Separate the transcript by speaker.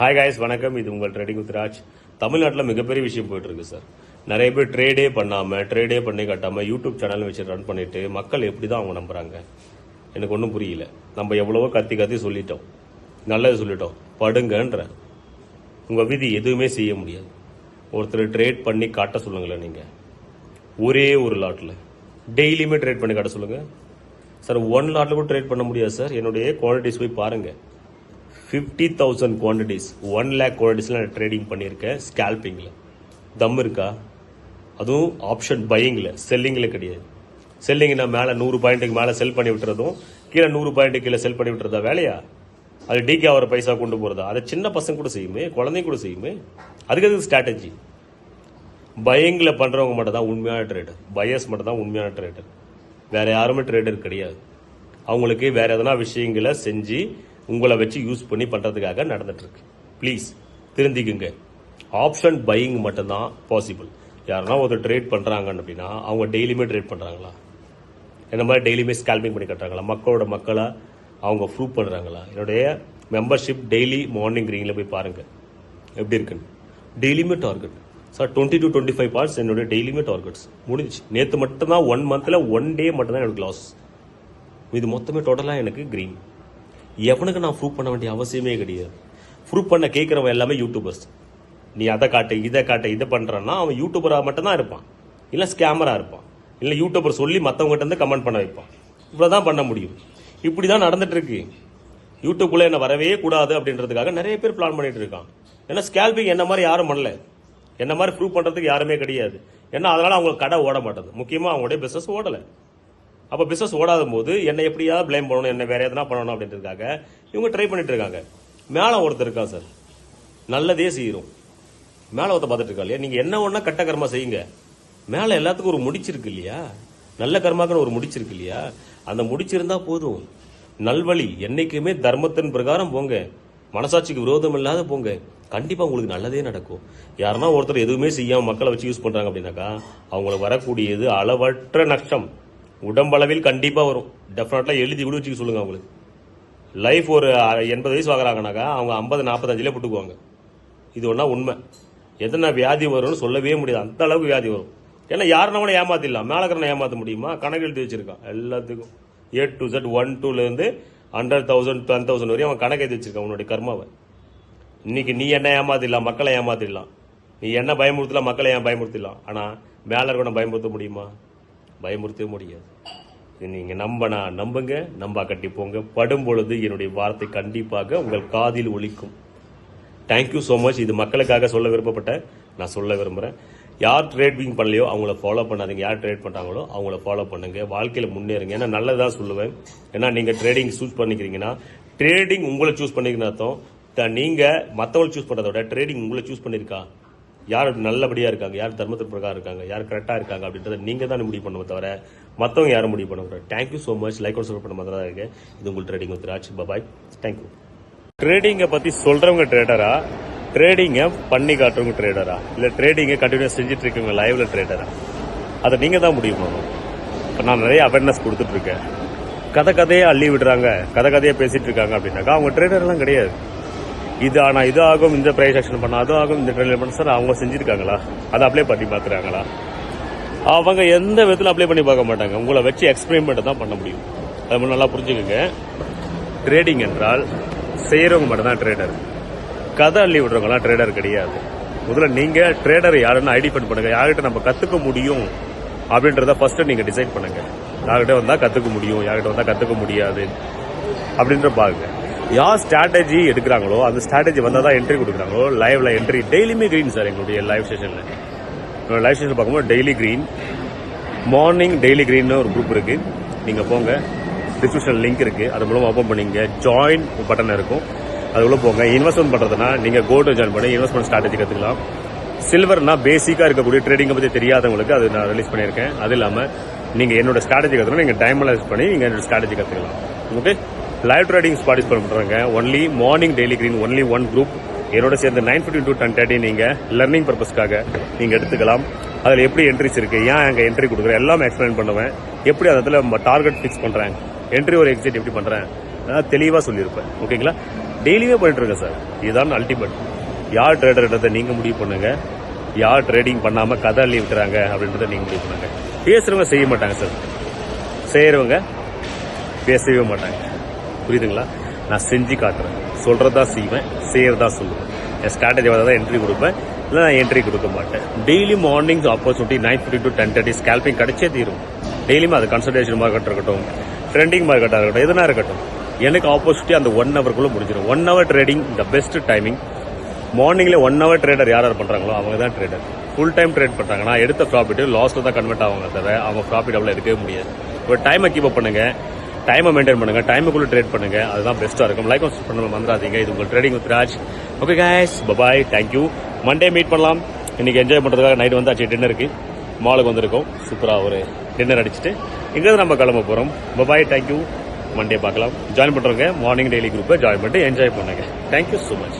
Speaker 1: Hi guys வணக்கம். இது உங்கள் ட்ரேடிங் குத்ராஜ் தமிழ்நாட்டில் மிகப்பெரிய விஷயம் போயிட்டு இருக்கு சார் நிறைய பேர் ட்ரேடே பண்ணாம ட்ரேடே பண்ணி காட்டாம யூடியூப் சேனல் வச்சு ரன் பண்ணிட்டு மக்கள் எப்படி தான் அவங்க நம்புறாங்க? எனக்கு ஒன்றும் புரியல. நம்ம எவ்வளவோ கத்தி கத்தி சொல்லிட்டோம். நல்லது சொல்லிட்டோம். படுங்கன்ற. உங்கள் விதி எதுவுமே செய்ய முடியாது. ஒருத்தர் ட்ரேட் பண்ணி காட்ட சொல்லுங்களேன் நீங்கள் ஒரே ஒரு லாட்டில் டெய்லியுமே ட்ரேட் பண்ணி காட்ட சொல்லுங்கள் சார் ஒன் லாட்டில் கூட ட்ரேட் பண்ண முடியாது சார் என்னுடைய குவாலிட்டிஸ் போய் பாருங்கள் fifty thousand quantities one lakh குவான்டிட்டிஸ்லாம் நான் ட்ரேடிங் பண்ணியிருக்கேன் ஸ்கேல்பிங்கில் தம் இருக்கா? அதுவும் ஆப்ஷன் பையிங்கில் செல்லிங்கில் கிடையாது. செல்லிங்னா மேலே நூறு பாயிண்ட்டுக்கு மேலே செல் பண்ணி விட்டுறதும் கீழே நூறு பாயிண்ட்டுக்கு கீழே செல் பண்ணி விட்டுறதா வேலையா? அது டிகே அவர் பைசா கொண்டு போகிறதா அதை சின்ன பசங்க கூட செய்யுமே குழந்தைங்க கூட செய்யுமே. அதுக்கு அதுக்கு ஸ்ட்ராட்டஜி பயங்கில் பண்ணுறவங்க மட்டும் தான் உண்மையான ட்ரேடர் பயஸ் மட்டும் தான் உண்மையான ட்ரேடர் வேறு யாருமே ட்ரேடர் கிடையாது. அவங்களுக்கு வேறு எதனா விஷயங்களை செஞ்சு உங்களை வச்சு யூஸ் பண்ணி பண்ணுறதுக்காக நடந்துகிட்ருக்கு ப்ளீஸ் திருந்திக்குங்க ஆப்ஷன் பையிங் மட்டும்தான் பாசிபிள் யாருன்னா ஒருத்தர் ட்ரேட் பண்ணுறாங்கன்னு அப்படின்னா அவங்க டெய்லியுமே ட்ரேட் பண்ணுறாங்களா என்ன மாதிரி டெய்லியுமே ஸ்கேல்பிங் பண்ணி கட்டுறாங்களா? மக்களோட மக்களை அவங்க ப்ரூவ் பண்ணுறாங்களா என்னுடைய மெம்பர்ஷிப் டெய்லி மார்னிங் க்ரீனில் போய் பாருங்கள் எப்படி இருக்குன்னு? டெய்லியுமே target sir twenty to twenty five parts என்னுடைய டெய்லியுமே டார்கெட்ஸ் முடிஞ்சுச்சு. நேற்று மட்டும்தான் ஒன் மந்தில் ஒன் டே மட்டும்தான் எனக்கு லாஸ் இது மொத்தமே டோட்டலாக எனக்கு க்ரீன் எவனுக்கு நான் ப்ரூவ் பண்ண வேண்டிய அவசியமே கிடையாது. ப்ரூவ் பண்ண கேட்குறவன் எல்லாமே யூடியூபர்ஸ் நீ அதை காட்டு இதை காட்டு இதை பண்ணுறான்னா அவன் யூடியூபராக மட்டும்தான் இருப்பான். இல்லை ஸ்கேமராக இருப்பான். இல்லை யூடியூபர் சொல்லி மற்றவங்ககிட்ட இருந்து கமெண்ட் பண்ண வைப்பான். இவ்வளோ தான் பண்ண முடியும். இப்படி தான் நடந்துட்டுருக்கு யூடியூப்குள்ளே என்ன வரவே கூடாது அப்படின்றதுக்காக நிறைய பேர் பிளான் பண்ணிட்டு இருக்கான் ஏன்னா ஸ்கேல்பிங் என்ன மாதிரி யாரும் பண்ணல. என்ன மாதிரி ப்ரூவ் பண்ணுறதுக்கு யாருமே கிடையாது. ஏன்னா அதனால் அவங்களுக்கு கடை ஓட மாட்டேது முக்கியமாக அவங்களுடைய பிஸ்னஸ் ஓடலை. அப்போ பிஸ்னஸ் ஓடாத போது என்னை எப்படியாவது ப்ளேம் பண்ணணும் என்ன வேற எதனா பண்ணணும் அப்படின்றதுக்காக இவங்க ட்ரை பண்ணிட்டு இருக்காங்க. மேலே ஒருத்தர் இருக்கா சார் நல்லதே செய்கிறோம் மேலே ஒருத்தர் பார்த்துட்டு இருக்கா இல்லையா? நீங்கள் என்ன ஒன்றா கட்ட கர்மா செய்யுங்க. மேலே எல்லாத்துக்கும் ஒரு முடிச்சிருக்கு இல்லையா? நல்ல கர்மாக்குன்னு ஒரு முடிச்சிருக்கு இல்லையா? அந்த முடிச்சிருந்தா போதும். நல்வழி என்னைக்குமே தர்மத்தின் பிரகாரம் போங்க. மனசாட்சிக்கு விரோதம் இல்லாத போங்க. கண்டிப்பாக உங்களுக்கு நல்லதே நடக்கும். யாருன்னா ஒருத்தர் எதுவுமே செய்யாமல் மக்களை வச்சு யூஸ் பண்ணுறாங்க அப்படின்னாக்கா அவங்களுக்கு வரக்கூடியது அளவற்ற நஷ்டம். உடம்பளவில் கண்டிப்பாக வரும். டெஃபினட்டாக எழுதி கூட வச்சுக்க சொல்லுங்க அவங்களுக்கு. லைஃப் ஒரு எண்பது வயசு ஆகுறாங்கனாக்கா அவங்க ஐம்பது நாற்பத்தஞ்சிலே போட்டுக்குவாங்க. இது ஒன்றா உண்மை. எத்தனை வியாதி வரும்னு சொல்லவே முடியாது. அந்த அளவுக்கு வியாதி வரும். ஏன்னா யாருன்னா கூட ஏமாத்திடலாம். மேலக்கரனை ஏமாற்ற முடியுமா? கணக்கு எழுதி வச்சிருக்கான். எல்லாத்துக்கும். ஏ டு செட் ஒன் டூலேருந்து ஹண்ட்ரட் தௌசண்ட் டென் தௌசண்ட் வரையும் அவன் கணக்கு எழுதி வச்சிருக்கான் உன்னுடைய கர்மாவை. இன்னைக்கு நீ என்ன ஏமாத்திடலாம்? மக்களை ஏமாத்திடலாம். நீ என்ன பயமுறுத்தலாம்? மக்களை ஏன் பயமுறுத்திடலாம் ஆனால் மேலே இருக்கணும் பயமுறுத்த முடியுமா? பயமுறுத்தவே முடியாது. நீங்கள் நீங்க நம்பனா நம்புங்க நம்பா கட்டி போங்க. படும் பொழுது என்னுடைய வார்த்தை கண்டிப்பாக உங்கள் காதில் ஒழிக்கும் தேங்க்யூ ஸோ மச் இது மக்களுக்காக சொல்ல விருப்பப்பட்ட நான் சொல்ல விரும்புகிறேன் யார் ட்ரேடிங் பண்ணலையோ அவங்கள ஃபாலோ பண்ணாதீங்க. யார் ட்ரேட் பண்ணுறாங்களோ அவங்கள ஃபாலோ பண்ணுங்க. வாழ்க்கையில் முன்னேறுங்க. ஏன்னா நல்லதாக சொல்லுவேன். ஏன்னா நீங்கள் ட்ரேடிங் சூஸ் பண்ணிக்கிறீங்கன்னா ட்ரேடிங் உங்களை சூஸ் பண்ணிக்கிறீங்க அர்த்தம். த- மற்றவங்களை சூஸ் பண்ணுறத விட ட்ரேடிங் உங்களை சூஸ் பண்ணியிருக்கா? யார் நல்லபடியாக இருக்காங்க? யார் தர்மத்தின் பிரகாரம் இருக்காங்க? யார் கரெக்டாக இருக்காங்க? அப்படின்றத நீங்கள் தான் முடிவு பண்ணுவோம் தவிர மற்றவங்க யாரும் முடிவு பண்ண முடியாது thank you so much like one support பண்ண மாதிரி தான் இருக்குது இது உங்கள் trading with Raj bye bye thank you ட்ரேடிங்கை பற்றி சொல்கிறவங்க ட்ரேடரா ட்ரேடிங்கை பண்ணி காட்டுறவங்க ட்ரேடரா இல்லை ட்ரேடிங்கை கண்டினியூஸ் செஞ்சுட்டு இருக்கவங்க லைவில் ட்ரேடரா அதை நீங்கள் தான் முடிவு பண்ணணும். இப்போ நான் நிறைய அவேர்னஸ் கொடுத்துட்ருக்கேன் கதை கதையே அள்ளி விடுறாங்க. கதை கதையை பேசிகிட்டு இருக்காங்க அப்படின்னாக்கா அவங்க ட்ரேடர்லாம் கிடையாது. இது ஆனால் இது ஆகும் இந்த பிரைஸ் ஆக்ஷன் பண்ணால் அதுவும் ஆகும் இந்த ட்ரெயின் பண்ண சார் அவங்க செஞ்சுருக்காங்களா? அதை அப்ளை பண்ணி பார்க்குறாங்களா? அவங்க எந்த விதத்தில் அப்ளை பண்ணி பார்க்க மாட்டாங்க. உங்களை வச்சு எக்ஸ்பெரிமெண்ட் தான் பண்ண முடியும். அது மட்டும் நல்லா புரிஞ்சுக்கோங்க. ட்ரேடிங் என்றால் செய்கிறவங்க மட்டும் தான் ட்ரேடர் கதை அள்ளி விடுறவங்களாம் ட்ரேடர் கிடையாது. முதல்ல நீங்கள் ட்ரேடர் யாருன்னு ஐடென்டிஃபை பண்ணுங்கள் யார்கிட்ட நம்ம கற்றுக்க முடியும் அப்படின்றத ஃபஸ்ட்டு நீங்கள் டிசைட் பண்ணுங்கள் யார்கிட்ட வந்தால் கற்றுக்க முடியும். யார்கிட்ட வந்தால் கற்றுக்க முடியாது. அப்படின்ற பாருங்க. யார் ஸ்ட்ராட்டஜி எடுக்கிறாங்களோ அந்த ஸ்ட்ராட்டஜி வந்தால் தான் என்ட்ரி கொடுக்குறாங்களோ லைவ்ல என்ட்ரி டெய்லியுமே க்ரீன் சார் எங்களுடைய லைவ் ஸ்டேஷனில் லைவ் ஸ்டேஷன் பார்க்கும்போது டெய்லி க்ரீன் மார்னிங் டெய்லி க்ரீன்னு ஒரு குரூப் இருக்கு. நீங்கள் போங்க. டிஸ்கிரிப்ஷன் லிங்க் இருக்கு. அது மூலமாக ஓப்பன் பண்ணீங்க. ஜாயின் பட்டன் இருக்கும். அது உள்ள போங்க. இன்வெஸ்ட்மெண்ட் பண்ணுறதுனா நீங்கள் கோல்டு ஜாயின் பண்ணி இன்வெஸ்ட்மெண்ட் ஸ்ட்ராட்டஜி கற்றுக்கலாம் சில்வர்னா பேசிக்காக இருக்கக்கூடிய ட்ரேடிங்கை பற்றி தெரியாதவங்களுக்கு அது நான் ரிலீஸ் பண்ணியிருக்கேன். அது இல்லாமல் நீங்கள் என்னோட ஸ்ட்ராட்டஜி நீங்கள் நீங்க டைமலைஸ் பண்ணி நீங்கள் என்னோட ஸ்ட்ராட்டஜி கற்றுக்கலாம் ஓகே லைவ் ட்ரேடிங் பார்ட்டிசிபேட் பண்ணுறாங்க only morning daily green only one group என்னோட சேர்ந்து nine fifty to ten thirty நீங்கள் லர்னிங் பர்பஸ்க்காக நீங்கள் எடுத்துக்கலாம். அதில் எப்படி என்ட்ரிஸ் இருக்குது ஏன் அங்கே என்ட்ரி கொடுக்குறேன் எல்லாமே எக்ஸ்பிளைன் பண்ணுவேன். எப்படி அந்த இடத்துல டார்கெட் ஃபிக்ஸ் பண்ணுறேன் என்ட்ரி ஒரு எக்ஸிட் எப்படி பண்ணுறேன் அதான் தெளிவாக சொல்லியிருப்பேன். ஓகேங்களா? டெய்லியுமே பண்ணிட்டு இருக்கேன் சார். இதுதான் அல்டிமேட் யார் ட்ரேடர்ன்றதை நீங்கள் முடிவு பண்ணுங்க யார் ட்ரேடிங் பண்ணாமல் கதை அள்ளி விட்டுறாங்க அப்படின்றத நீங்கள் முடிவு பண்ணுங்க. பேசுகிறவங்க செய்ய மாட்டாங்க சார். செய்கிறவங்க பேசவே மாட்டாங்க. புரியுதுங்களா? நான் செஞ்சு காட்டுறேன். சொல்றதா செய்வேன் செய்யறதா சொல்லுவேன். என் ஸ்ட்ராட்டஜி தான் என்ட்ரி கொடுப்பேன். இல்லை நான் என்ட்ரி கொடுக்க மாட்டேன். Daily morning opportunity nine fifty to ten thirty scalping கிடைச்சே தீரும். டெய்லியும் அது கன்சல்டேஷன் மார்க்கெட் இருக்கட்டும் ட்ரெண்டிங் மார்க்கெட்டாக இருக்கட்டும் எதுனா இருக்கட்டும். எனக்கு ஆப்பர்ச்சுனிட்டி அந்த ஒன் ஹவருக்குள்ள முடிஞ்சிடும் one hour trading the best timing மார்னிங்ல ஒன் ஹவர் ட்ரேடர் யார் யார் பண்றாங்களோ அவங்க தான் ட்ரேடர் ஃபுல் டைம் ட்ரேட் பண்ணுறாங்கன்னா எடுத்த ப்ராஃபிட் லாஸ்ல தான் கன்வெர்ட் ஆவாங்க தவிர அவங்க ப்ராஃபிட் அவ்வளோ எடுக்கவே முடியாது. ஒரு டைமை கீப் அப் பண்ணுங்க. டைமை மெயின்டைன் பண்ணுங்கள் டைமுக்குள்ளே ட்ரேட் பண்ணுங்கள் அதுதான் பெஸ்ட்டாக இருக்கும். லைக் பண்ண மறந்துடாதீங்க. இது உங்கள் trading with Raj okay guys. Bye bye thank you Monday meet பண்ணலாம். இன்றைக்கி என்ஜாய் பண்ணுறதுக்காக நைட் வந்து ஆச்சு டின்னருக்கு மாலுக்கு வந்திருக்கோம். சூப்பராக ஒரு டின்னர் அடிச்சுட்டு இங்கே நம்ம கிளம்ப போகிறோம் bye bye thank you Monday பார்க்கலாம். ஜாயின் பண்ணுறவங்க மார்னிங் டெய்லி குரூப்பை ஜாயின் பண்ணிட்டு என்ஜாய் பண்ணுங்க. Thank you so much